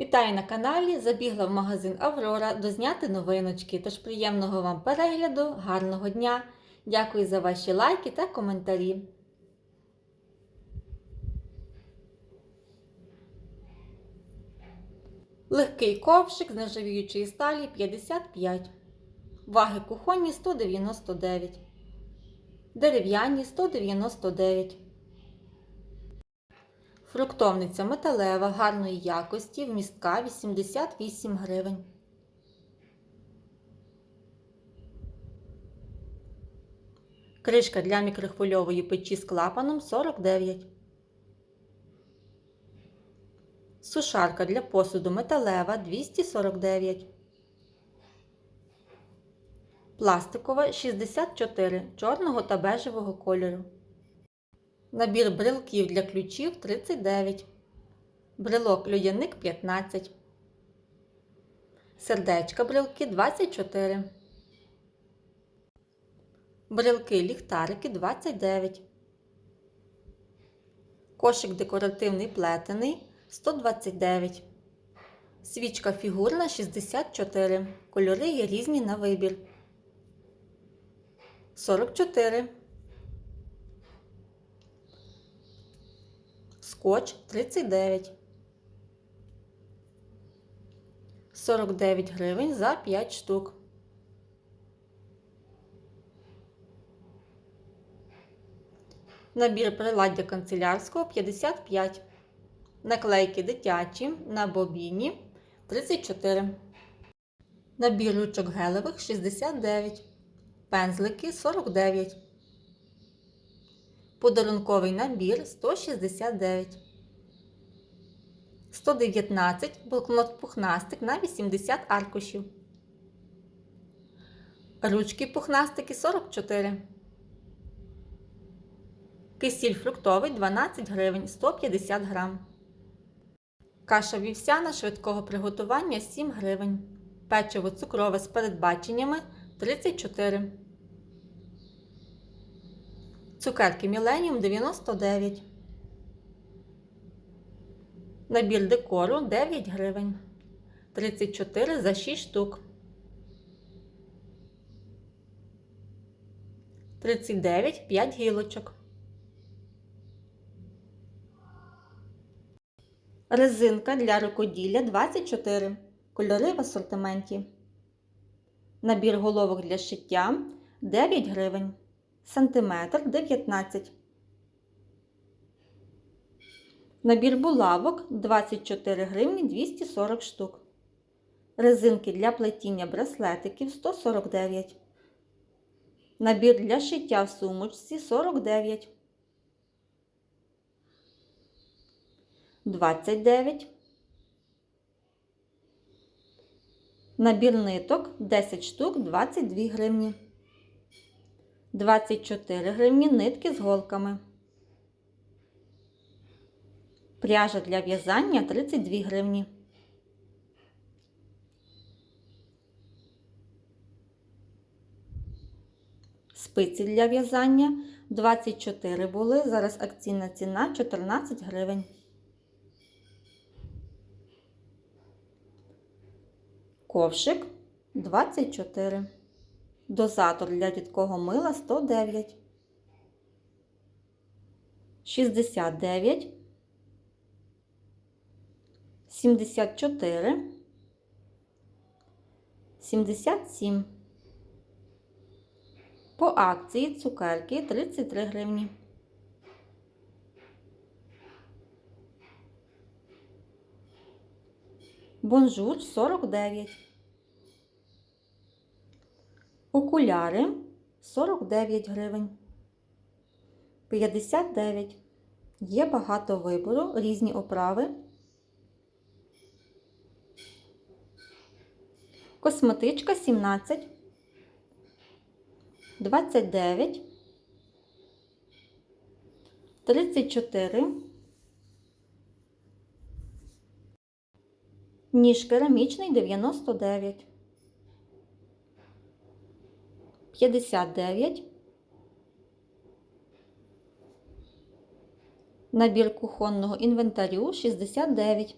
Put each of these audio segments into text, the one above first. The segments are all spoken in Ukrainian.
Вітаю на каналі! Забігла в магазин Аврора дозняти новиночки. Тож приємного вам перегляду, гарного дня! Дякую за ваші лайки та коментарі. Легкий ковшик з нержавіючої сталі 55. Ваги кухонні 199. Дерев'яні 199. Фруктовниця металева гарної якості, вмістка 88 гривень. Кришка для мікрохвильової печі з клапаном 49. Сушарка для посуду металева 249. Пластикова 64 чорного та бежевого кольору. Набір брелків для ключів 39. Брелок льодяник 15. Сердечка брелки 24. Брелки ліхтарики 29. Кошик декоративний плетений 129. Свічка фігурна 64. Кольори є різні на вибір. 44. Скотч 39. 49 гривень за 5 штук. Набір приладдя канцелярського 55. Наклейки дитячі на бобіні 34. Набір ручок гелевих 69. Пензлики 49. Подарунковий набір 169. 119 блокнот пухнастик на 80 аркушів. Ручки пухнастики 44. Кисіль фруктовий 12 гривень 150 грам. Каша вівсяна швидкого приготування 7 гривень. Печиво цукрове з передбаченнями 34. Цукерки Міленіум 99. Набір декору 9 гривень. 34 за 6 штук. 39 5 гілочок. Резинка для рукоділля 24. Кольори в асортименті. Набір головок для шиття 9 гривень. Сантиметр 19. Набір булавок 24 гривні 240 штук. Резинки для плетіння браслетиків 149. Набір для шиття в сумочці 49. 29. Набір ниток 10 штук 22 гривні. 24 гривні нитки з голками. Пряжа для в'язання 32 гривні. Спиці для в'язання 24 були. Зараз акційна ціна 14 гривень. Ковшик 24. Дозатор для рідкого мила 109. 69. 74. 77. По акції цукерки 33 гривні. Бонжур 49. Окуляри 49 гривень. 59. Є багато вибору, різні оправи. Косметичка 17. 29. 34. Ніж керамічний 99. 59. Набір кухонного інвентарю 69.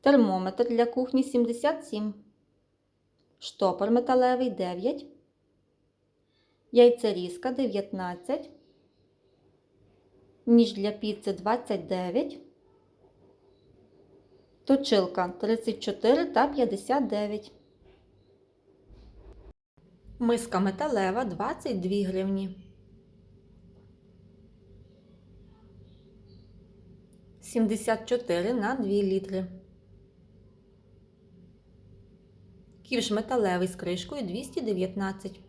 Термометр для кухні 77. Штопор металевий 9. Яйцерізка 19. Ніж для піци 29. Точилка 34 та 59. Миска металева 22 гривні. 74 на 2 літри. Ківш металевий з кришкою 219.